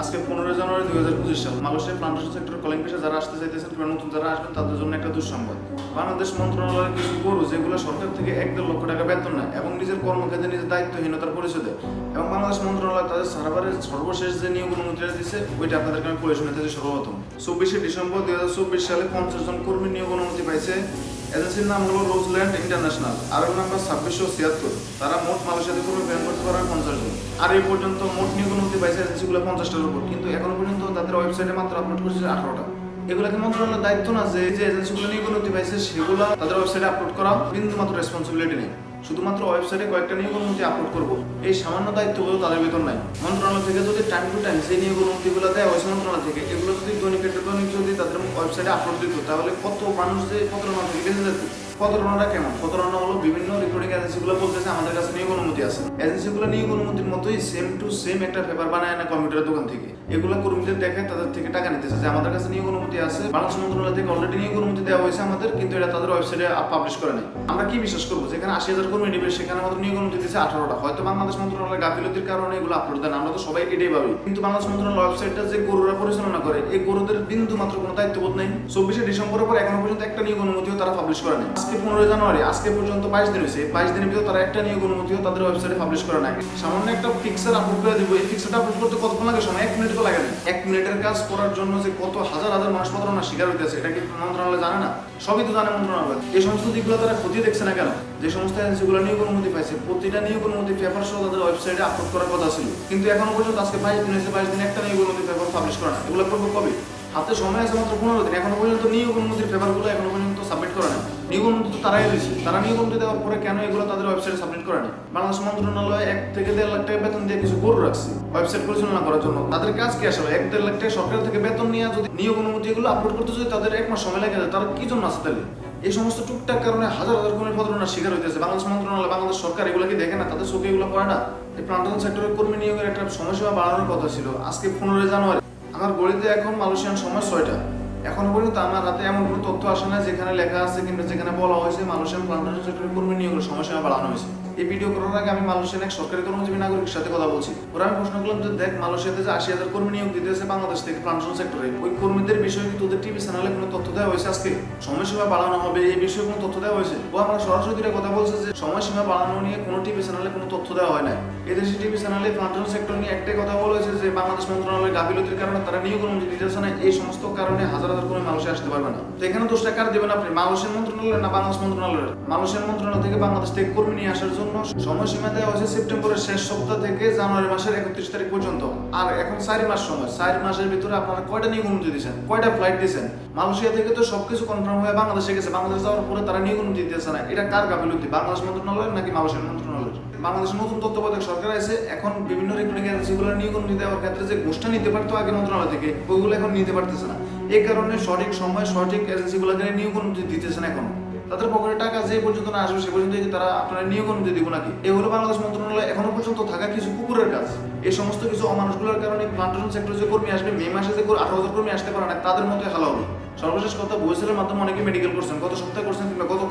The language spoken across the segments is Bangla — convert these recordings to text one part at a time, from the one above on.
আজকে পনেরো জানুয়ারি দুই হাজার পঁচিশ সাল। মালয়েশিয়া প্লান্টেশন সেক্টর কলিং পেশে যারা আসতে চাইতেছেন কিংবা নতুন যারা আসবেন, তাদের জন্য একটা দুঃসংবাদ। বাংলাদেশ মন্ত্রণালয়ের কিছু গরু যেগুলো সরকার থেকে এক দেড় লক্ষ টাকা বেতন নেয় এবং নিজের কর্মক্ষেত্রে নিজের দায়িত্বহীনতার পরিচয় দেয়। এবং বাংলাদেশ মন্ত্রণালয় তাদের সার্ভারের সর্বশেষ যে নিয়োগ অনুমতিটা দিচ্ছে ওইটা আপনাদেরকে আমি পড়ে শুনেছি সর্বপ্রথম। চব্বিশে ডিসেম্বর দুই হাজার চব্বিশ সালে পঞ্চাশ জন কর্মী নিয়োগ অনুমতি পাইছে। এজেন্সির নাম হলো রোজল্যান্ড ইন্টারন্যাশনাল। আর এর নাম্বার ছাব্বিশশো ছিয়াত্তর। তারা মোট মালয়েশিয়াতে কর্মী প্রেরণ করতে পারে পঞ্চাশ আর এই পর্যন্ত মোট নিয়োগ অনুমতি পাইছে এজেন্সিগুলো পঞ্চাশটার উপর। কিন্তু এখনও পর্যন্ত তাদের ওয়েবসাইটে মাত্র আপলোড করছে আঠারোটা। এগুলোকে মন্ত্রণালয়ের দায়িত্ব না যে যে এজেন্সিগুলো অনুমতি পাইছে সেগুলো তাদের ওয়েবসাইটে আপলোড করা বিন্দু মাত্র রেসপন্সিবিলিটি নেই। শুধুমাত্র ওয়েবসাইটে কয়েকটা নিয়োগ অনুমতি আপলোড করব। এই সামান্য দায়িত্বগুলো তাদের বেতন নাই। মন্ত্রণালয় থেকে যদি টাইম টু টাইম নিয়োগ অনুমতিগুলো দেয়, ওই মন্ত্রণালয় থেকে এগুলো যদি দৈনিক দৈনিক যদি তাদের ওয়েবসাইটে আপলোড দিত, তাহলে কত মানুষ যে প্রতারণা থেকে বেঁচে যেত? প্রতারণাটা কেমন? প্রতারণা হলো বিভিন্ন রিক্রুটিং এজেন্সিগুলো বলতেছে, আমাদের কাছে নিয়োগ অনুমতি আছে। এজেন্সিগুলো নিয়োগ অনুমতির মতোই সেম টু সেম একটা পেপার বানায় না কম্পিউটারের দোকান থেকে। এগুলো কর্মীদের দেখে তাদের থেকে টাকা নিতেছে যে, আমাদের কাছে নিয়োগ অনুমতি আছে। বাংলাদেশ মন্ত্রণালয় থেকে অলরেডি নিয়োগ অনুমতি দেওয়া হয়েছে আমাদের, কিন্তু এটা তাদের ওয়েবসাইটে পাবলিশ করে নাই। আমরা কি বিশ্বাস করব? যেখানে আশি হাজার কর্মী নিবে, সেখানে আমাদের নিয়োগ অনুমতি দিচ্ছে আঠারোটা। হয়তো বাংলাদেশ মন্ত্রণালয়ের গাফিলতির কারণে এগুলো আপলোড দেন আমরা তো সবাই এটাই ভাবি। কিন্তু বাংলাদেশ মন্ত্রণালয় ওয়েবসাইটটা যে গরুরা পরিচালনা করে, এই গরুদের বিন্দু মাত্র কোনো দায়িত্ববোধ নেই। চব্বিশে ডিসেম্বরের পর এখনও পর্যন্ত একটা নিয়োগ অনুমতিও তারা পাবলিশ করে নাই। আজকে পনেরোই জানুয়ারি, আজকে পর্যন্ত বাইশ দিন হয়েছে। বাইশ দিনের ভিতরে তারা একটা নিয়োগ অনুমতিও তাদের ওয়েবসাইটে পাবলিশ করে নাই। সামান্য একটা পিকচার আপলোড করে দিব। এই পিকচারটা আপলোড করতে কতক্ষণ লাগে সময় এক মিনিটও লাগে না। এক মিনিটের কাজ করার জন্য যে কত হাজার হাজার মানুষ প্রতারণা শিকার হইতেছে, এটা কি মন্ত্রণালয় জানে না? সবই তো জানে মন্ত্রণালয়। এই সমস্ত দিকগুলো তারা ক্ষতি দেখছে না কেন? যে সমস্ত এজেন্সিগুলো নিয়োগ অনুমতি পাইছে, প্রতিটা নিয়োগ অনুমতি পেপার সহ তাদের ওয়েবসাইটে আপলোড করার কথা ছিল। কিন্তু এখনও পর্যন্ত আজকে বাইশ দিন হয়েছে, বাইশ দিন একটা নিয়োগ অনুমতি পেপার পাবলিশ করা না এগুলো করব কবে? হাতে সময় আছে মাত্র পনেরো দিন, এখনও পর্যন্ত নিয়োগ অনুমতির পেপারগুলো এখনও পর্যন্ত সাবমিট করে না নিয়োগ অনুমতি তো তারাই দিয়েছে। তারা নিয়োগ অনুমতি দেওয়ার পরে কেন এগুলো তাদের ওয়েবসাইটে সাবমিট করে না বাংলাদেশ মন্ত্রণালয় এক থেকে দেড় লাখ টাকা বেতন দিয়ে কিছু গরু রাখছে ওয়েবসাইট পরিচালনা করার জন্য। তাদের কাজ কি আসলে? এক দেড় লাখ টাকা সরকার থেকে বেতন নিয়ে যদি নিয়োগ অনুমতি এগুলো আপলোড করতে যদি তাদের এক মাস সময় লাগে, তারা কি জন্য আসে তাহলে? এই সমস্ত টুকটাক কারণে হাজার হাজার কর্মী প্রতারণার শিকার হইতেছে। বাংলাদেশ মন্ত্রণালয়, বাংলাদেশ সরকার এগুলো কি দেখে না? তাদের চোখে এগুলো পড়ে না? এই প্লান্টেশন সেক্টরের কর্মী নিয়োগের একটা সময়সীমা বাড়ানোর কথা ছিল। আজকে পনেরোই জানুয়ারি। আমার গড়িতে এখন মালয়েশিয়ান সময় ছয়টা। এখনও পর্যন্ত আমার হাতে এমন কোনো তথ্য আসে না যেখানে লেখা আছে কিংবা যেখানে বলা হয়েছে মালয়েশিয়ান প্লান্টেশন সেক্টরের কর্মী নিয়োগের সময়সীমা বাড়ানো হয়েছে। এই ভিডিও করার আগে আমি মালয়েশিয়ান এক সরকারি কর্মজীবী নাগরিকের সাথে কথা বলছি। ওরা আমি প্রশ্ন করলাম যে দেখ, মালয়েশিয়াতে যে আশি হাজার কর্মী নিয়োগ দিতেছে বাংলাদেশ থেকে প্লান্টেশন সেক্টরে ওই কর্মীদের বিষয়ে কি তোদের টিভি চ্যানেলে কোনো তথ্য দেওয়া হয়েছে আজকে? সময়সীমা বাড়ানো হবে, এই বিষয়ে কোনো তথ্য দেওয়া হয়েছে? ও আমরা সরাসরি কথা বলছে যে, সময়সীমা বাড়ানো নিয়ে কোনো টিভি চ্যানেলে কোনো তথ্য দেওয়া হয় না এদেশি টিভি চ্যানেলে প্লান্টেশন সেক্টর নিয়ে একটাই কথা বলেছে যে, বাংলাদেশ মন্ত্রণালয়ের গাফিলতির কারণে তারা নিয়োগ অনুমতি দিতেছে না, এই সমস্ত কারণে হাজার হাজার কর্মী মালয়েশিয়া আসতে পারবে না। তো এখানে দোষটা কার দেবেন আপনি? মালয়েশিয়ান মন্ত্রণালয় না বাংলাদেশ মন্ত্রণালয়ের? মালয়েশিয়ান মন্ত্রণালয় থেকে বাংলাদেশ থেকে কর্মী নিয়ে আসার জন্য সময়সীমা দেওয়া হয়েছে সেপ্টেম্বরের শেষ সপ্তাহ থেকে জানুয়ারি মাসের একত্রিশ তারিখ পর্যন্ত। আর এখন চার মাস সময়। চার মাসের ভিতরে আপনারা কয়টা নিয়োগ অনুমতি দিয়েছেন? কয়টা ফ্লাইট দিয়েছেন? মালয়েশিয়া থেকে তো সবকিছু কনফার্ম হয়ে বাংলাদেশে গেছে। বাংলাদেশ যাওয়ার পরে তারা নিয়োগ অনুমতি দিতেছে না। এটা কার গাফিলতি? বাংলাদেশ মন্ত্রণালয় নাকি মালয়েশিয়ান মন্ত্রণালয়ের? বাংলাদেশের নতুন তত্ত্বাবধায়ক সরকার আছে। এখন বিভিন্ন রিক্রুটিং এজেন্সিগুলো নিয়োগ অনুমতি দেওয়ার ক্ষেত্রে যে ঘোষটা নিতে পারতো আগে মন্ত্রণালয় থেকে, ওইগুলো এখন নিতে পারতেছে না। এই কারণে সঠিক সময় সঠিক এজেন্সিগুলোকে নিয়োগ অনুমতি দিতেছে না এখন। তাদের পকেটে টাকা যে পর্যন্ত না আসবে, সে পর্যন্ত তারা আপনারা নিয়োগ অনুমতি দিব নাকি? এ হলো বাংলাদেশ মন্ত্রণালয় এখনও পর্যন্ত থাকা কিছু কুকুরের কাজ। এই সমস্ত কিছু অমানুষগুলোর কারণে প্লান্টেশন সেক্টর যে কর্মী আসবে, মে মাসে যে আঠারো হাজার কর্মী আসতে পারে না, তাদের মধ্যে হালা হবে। সর্বশেষ কথা বইসেলের মাধ্যমে অনেকে মেডিকেল করছেন, গত সপ্তাহে করছেন কিংবা গত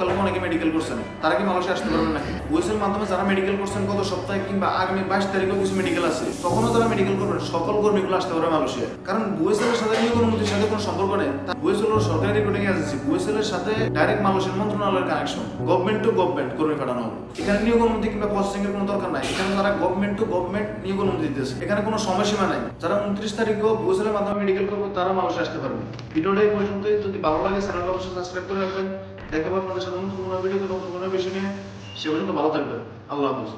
তারা কি মালয়েশিয়া আসতে পারবেন নাকি? বইসেলের মাধ্যমে যারা মেডিকেল করছেন গত সপ্তাহে কিংবা আগামী বাইশ তারিখেও কিছু মেডিকেল আছে, তখনও তারা মেডিকেল করবেন সকল কর্মীগুলো আসতে পারে মালয়েশিয়া কারণ বইসেলের সাথে নিয়োগ অনুমতির সাথে কোনো সম্পর্ক নেই। বইসেল হলো সরকারি রিক্রুটিং এজেন্সি বইসেলের সাথে ডাইরেক্ট মালয়েশিয়ার মন্ত্রণালয়ের কানেকশন গভর্নমেন্ট টু গভর্নমেন্ট কর্মী পাঠানো হবে। এখানে নিয়োগ অনুমতি কিংবা প্রসেসিং এর কোনো দরকার নাই। এখানে তারা গভর্নমেন্ট টু গভর্নমেন্ট নিয়োগ অনুমতি দিতেছে। এখানে কোনো সময়সীমা নাই। যারা উনত্রিশ তারিখেও বইসেলের মাধ্যমে মেডিকেল করবে, তারা মালয়েশিয়া আসতে পারবে ভিডিওটা এই পর্যন্তই। যদি ভালো লাগে চ্যানেলটা অবশ্যই সাবস্ক্রাইব করে রাখবেন। দেখা পাবেন আপনাদের সাথে নতুন কোনো ভিডিওতে নতুন কোনো বিষয় নিয়ে সে পর্যন্ত ভালো থাকবেন। আল্লাহ হাফিজ।